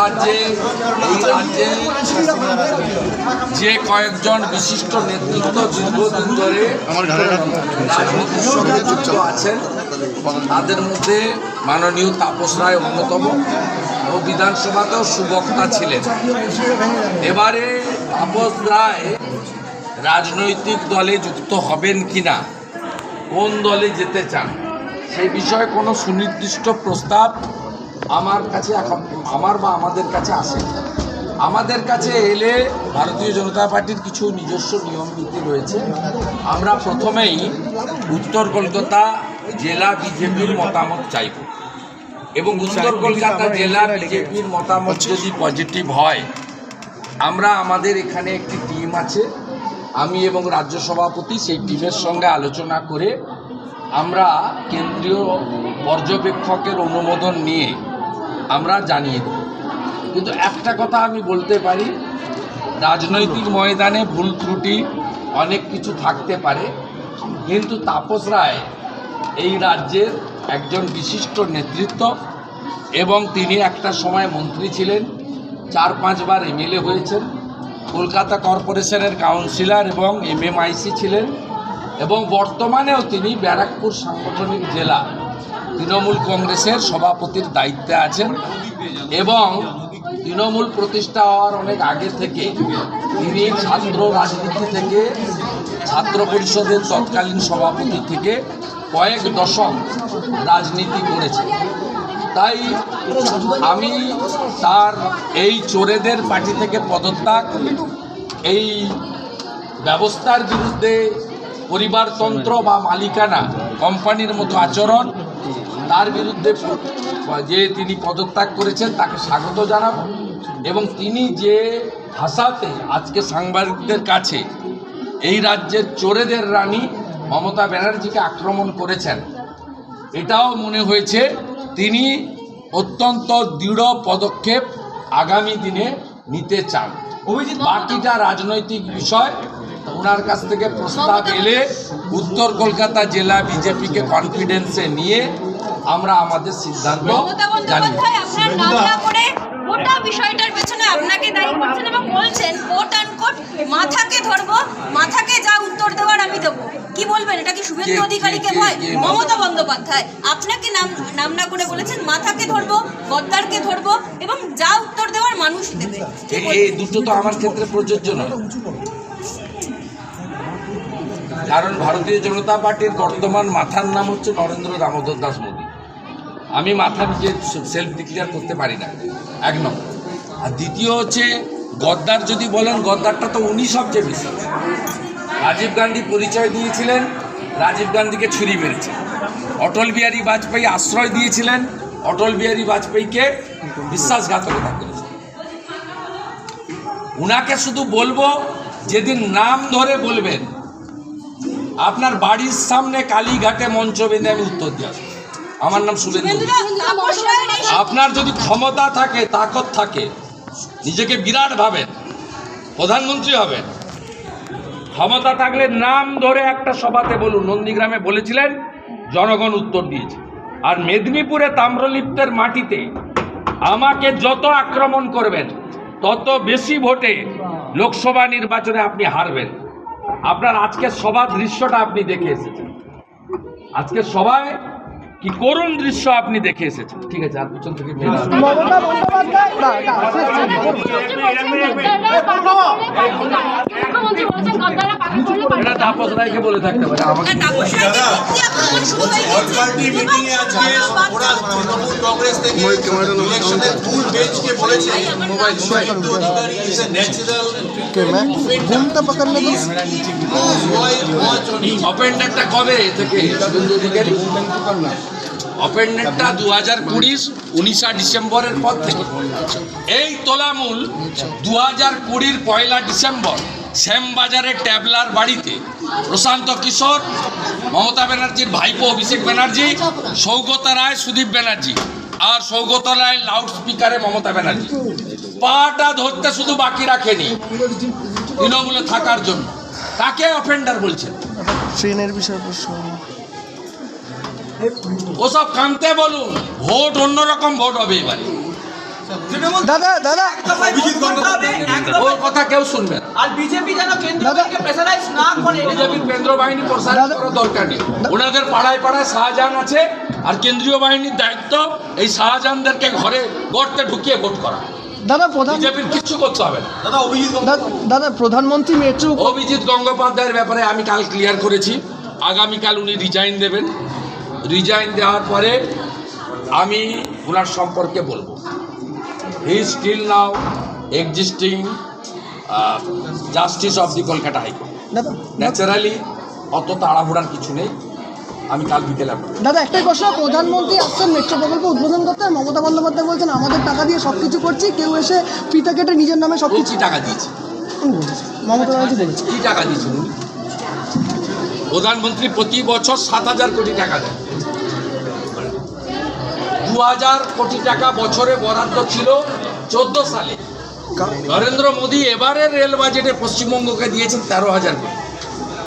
রাজ্যে এই রাজ্যে যে কয়েকজন বিশিষ্ট নেতৃত্ব দীর্ঘদিন ধরে রাজনীতির সঙ্গে যুক্ত আছেন তাদের মধ্যে মাননীয় তাপস রায় অন্যতম ও বিধানসভাতেও সুবক্তা ছিলেন। এবারে তাপস রায় রাজনৈতিক দলে যুক্ত হবেন কিনা কোন দলে যেতে চান সেই বিষয়ে কোনো সুনির্দিষ্ট প্রস্তাব আমার কাছে এখন, আমার বা আমাদের কাছে আসে। আমাদের কাছে এলে ভারতীয় জনতা পার্টির কিছু নিজস্ব নিয়ম নীতি রয়েছে। আমরা প্রথমেই উত্তর কলকাতা জেলা বিজেপির মতামত চাইব। এবং উত্তর কলকাতা জেলা বিজেপির মতামত যদি পজিটিভ হয়, আমরা আমাদের এখানে একটি টিম আছে। আমি এবং রাজ্য সভাপতি সেই টিমের সঙ্গে আলোচনা করে আমরা কেন্দ্রীয় পর্যবেক্ষকের অনুমোদন নিয়ে আমরা জানিয়ে দেব। কিন্তু একটা কথা আমি বলতে পারি, রাজনৈতিক ময়দানে ভুল ত্রুটি অনেক কিছু থাকতে পারে, কিন্তু তাপস রায় এই রাজ্যের একজন বিশিষ্ট নেতৃত্ব এবং তিনি একটা সময় মন্ত্রী ছিলেন, চার পাঁচবার এমএলএ হয়েছেন, কলকাতা কর্পোরেশনের কাউন্সিলর এবং এমএমআইসি ছিলেন এবং বর্তমানেও তিনি ব্যারাকপুর সাংগঠনিক জেলা তৃণমূল কংগ্রেসের সভাপতির দায়িত্বে আছেন এবং তৃণমূল প্রতিষ্ঠা হওয়ার অনেক আগে থেকে তিনি ছাত্র রাজনীতি থেকে, ছাত্র পরিষদের তৎকালীন সভাপতি থেকে কয়েক দশক রাজনীতি করেছে তাই আমি তার এই চোরেদের পার্টি থেকে পদত্যাগ, এই ব্যবস্থার বিরুদ্ধে পরিবারতন্ত্র বা মালিকানা কোম্পানির মতো আচরণ তার বিরুদ্ধে যে তিনি পদত্যাগ করেছেন তাকে স্বাগত জানাব। এবং তিনি যে ভাষাতে আজকে সাংবাদিকদের কাছে এই রাজ্যের চোরেদের রানী মমতা ব্যানার্জিকে আক্রমণ করেছেন এটাও মনে হয়েছে তিনি অত্যন্ত দৃঢ় পদক্ষেপ আগামী দিনে নিতে চান। বাকিটা রাজনৈতিক বিষয় ওনার কাছ থেকে প্রস্তাব এলে উত্তর কলকাতা জেলা বিজেপিকে কনফিডেন্সে নিয়ে আমরা আমাদের সিদ্ধান্ত জানি গোটা বিষয়টার পেছনে আপনাকে দায়ী করছেন এবং বলছেন কোট আন কোট মাথাকে ধরবো মাথাকে যা উত্তর দেওয়ার আমি দেবো। কি বলবেন? এটা কি শুভেন্দু অধিকারীকে ভয়? মমতা বন্দ্যোপাধ্যায় আপনাকে নাম নাম না করে বলেছেন মাথাকে ধরবো গদ্দারকে ধরবো এবং যা উত্তর দেওয়ার মানুষ দেবে। এই দুটো তো আমার ক্ষেত্রে প্রযোজ্য নয়। কারণ ভারতীয় জনতা পার্টির বর্তমান মাথার নাম হচ্ছে নরেন্দ্র দামোদর দাস মোদী আমি মাথা নিজে সেলফ ডিক্লেয়ার করতে পারি না। এক নম্বর। আর দ্বিতীয় হচ্ছে, গদ্দার যদি বলেন, গদ্দারটা তো উনি সবচেয়ে বেশি। রাজীব গান্ধী পরিচয় দিয়েছিলেন, রাজীব গান্ধীকে ছুরি মেরেছে। অটল বিহারী বাজপেয়ী আশ্রয় দিয়েছিলেন, অটল বিহারী বাজপেয়ীকে বিশ্বাসঘাতকতা করেছে। উনাকে শুধু বলব, যেদিন নাম ধরে বলবেন, আপনার বাড়ির সামনে কালীঘাটে মঞ্চ বেঁধে আমি উত্তর দিয়ে আসব। আমার নাম শুভেন্দু আপনার যদি ক্ষমতা থাকে তাকত থাকে নিজেকে বিরাট ভাবেন প্রধানমন্ত্রী হবেন ক্ষমতা থাকলে নাম ধরে একটা সভাতে বলুন। নন্দীগ্রামে বলেছিলেন জনগণ উত্তর দিয়েছে। আর মেদিনীপুরে তাম্রলিপ্তের মাটিতে আমাকে যত আক্রমণ করবেন তত বেশি ভোটে লোকসভা নির্বাচনে আপনি হারবেন। আপনার আজকের সভা দৃশ্যটা আপনি দেখে এসেছেন। আজকের সভায় কি করুণ দৃশ্য আপনি দেখে এসেছেন? ঠিক আছে আর পিছন থেকে এটা তাপস রায়কে বলে থাকতে পারে। আমাকে এই থেকে ইলেকশনে ভুল বেঞ্চকে বলেছে পয়লা ডিসেম্বর শ্যাম বাজারের ট্যাবলার বাড়িতে প্রশান্ত কিশোর মমতা ব্যানার্জির ভাইপো অভিষেক ব্যানার্জি সৌগতা রায় সুদীপ ব্যানার্জী। আর সৌগতলায় লাউড স্পিকারে মমতা ব্যানার্জি। পাটা ধরতে শুধু বাকি রাখেনি তৃণমূলে থাকার জন্য। তাকে অফেন্ডার বলছেন। ট্রেনের বিষয়ে প্রশ্ন। ওসব কামতে বলুন ভোট অন্যরকম ভোট হবে এবারে। দাদা দাদা। ওর কথা কেউ শুনবে আর বিজেপি যেন কেন্দ্র প্রেসারাইজ না করে বিজেপির কেন্দ্র বাহিনী করার দরকার নেই। ওনাদের পাড়ায় পাড়ায় শাহজাহান আছে আর কেন্দ্রীয় বাহিনীর দায়িত্ব এই শাহজাহানদেরকে ঘরে গর্তে ঢুকিয়ে ভোট করা। দাদা প্রধান বিজেপির কিচ্ছু করতে হবে দাদা- দাদা প্রধানমন্ত্রী মেট্রো অভিজিৎ গঙ্গোপাধ্যায়ের ব্যাপারে আমি কাল ক্লিয়ার করেছি। আগামীকাল উনি রিজাইন দেবেন। রিজাইন দেওয়ার পরে আমি ওনার সম্পর্কে বলব। He still now existing justice of the Kolkata high court naturally অত তাড়াহুড়ার কিছু নেই। আমি কাল বিকেলে দাদা একটাই প্রশ্ন প্রধানমন্ত্রী আসছেন মেট্রো প্রকল্প উদ্বোধন করতে মমতা বন্দ্যোপাধ্যায় বলছেন আমাদের টাকা দিয়ে সব কিছু করছি কেউ এসে ফিতা কেটে নিজের নামে সব কিছু টাকা দিয়েছে? মমতা বলেছে কি টাকা দিয়েছেন প্রধানমন্ত্রী প্রতি বছর সাত হাজার কোটি টাকা দেন। দু হাজার কোটি টাকা বছরে বরাদ্দ ছিল চোদ্দ সালে। নরেন্দ্র মোদী এবারের রেল বাজেটে পশ্চিমবঙ্গকে দিয়েছেন তেরো হাজার কোটি।